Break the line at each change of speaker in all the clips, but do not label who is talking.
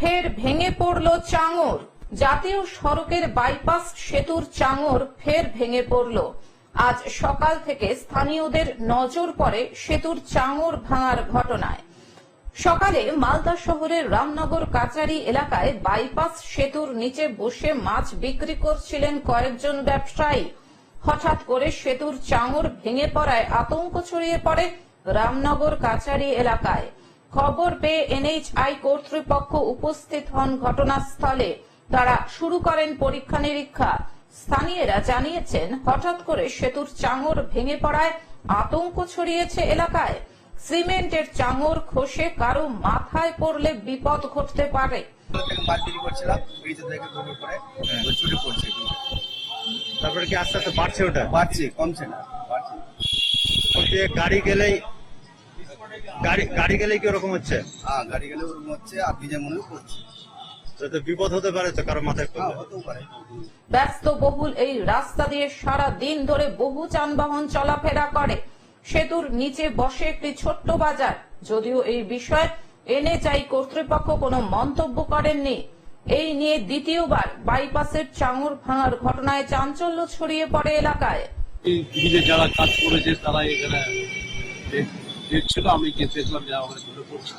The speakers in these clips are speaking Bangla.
ফের ভেঙে পড়ল চাঙর। জাতীয় সড়কের বাইপাস সেতুর চাঙর ফের ভেঙে পড়ল। আজ সকাল থেকে স্থানীয়দের নজর পড়ে সেতুর চাঙর ভাঙার ঘটনায়। সকালে মালদা শহরের রামনগর কাচারি এলাকায় বাইপাস সেতুর নিচে বসে মাছ বিক্রি করছিলেন কয়েকজন ব্যবসায়ী। হঠাৎ করে সেতুর চাঙর ভেঙে পড়ায় আতঙ্ক ছড়িয়ে পড়ে রামনগর কাচারি এলাকায়। খবর পেয়ে এনএইচআই কর্তৃপক্ষ উপস্থিত হন ঘটনাস্থলে। তারা শুরু করেন পরীক্ষা নিরীক্ষা স্থানীয়রা জানিয়েছেন হঠাৎ করে সেতুর চাঙর ভেঙে পড়ায় আতঙ্ক ছড়িয়েছে এলাকায়। সিমেন্টের চাঙর খসে কারও মাথায় পড়লে বিপদ ঘটতে পারে।
তারপরে কি আস্তে আস্তে বাড়ছে ওটা?
বাড়ছে কমছে না
গাড়ি গেলেই গাড়ি গাড়ি গেলেই কি ওরকম হচ্ছে?
হ্যাঁ গাড়ি গেলে ওরকম হচ্ছে আর মনে হয়
তো তো বিপদ হতে পারে তো কারও মাথায়
হতেও পারে।
ব্যস্ত বহুল এই রাস্তা দিয়ে সারা দিন ধরে বহু যানবাহন চলাফেরা করে। সেতুর নিচে বসে একটি ছোট্ট বাজার। যদিও এই বিষয়ে এনএচআই কর্তৃপক্ষ কোনো মন্তব্য করেননি। এই নিয়ে দ্বিতীয়বার বাইপাসের চাঙর ভাঙার ঘটনায় চাঞ্চল্য ছড়িয়ে পড়ে এলাকায়।
যারা কাজ করেছে তারা এখানে দেখ- দেখছিল আমি গিয়ে দেখলাম যে ধরে পড়ছে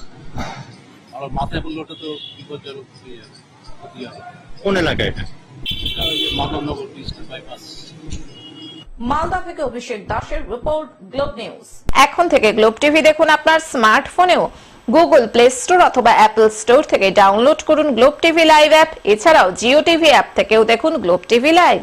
আর মাথায় বললে ওটা তো বিপজ্জনক হয়ে যাবে ক্ষতি হবে।
কোন এটা?
মানবনগর ব্রিজটা বাইপাস
মালদা থেকে অভিষেক দাসের রিপোর্ট গ্লোব নিউজ। এখন থেকে গ্লোব টিভি দেখুন আপনার স্মার্টফোনেও। গুগল প্লে স্টোর অথবা অ্যাপল স্টোর থেকে ডাউনলোড করুন গ্লোব টিভি লাইভ অ্যাপ। এছাড়াও জিও টিভি অ্যাপ থেকেও দেখুন গ্লোব টিভি লাইভ।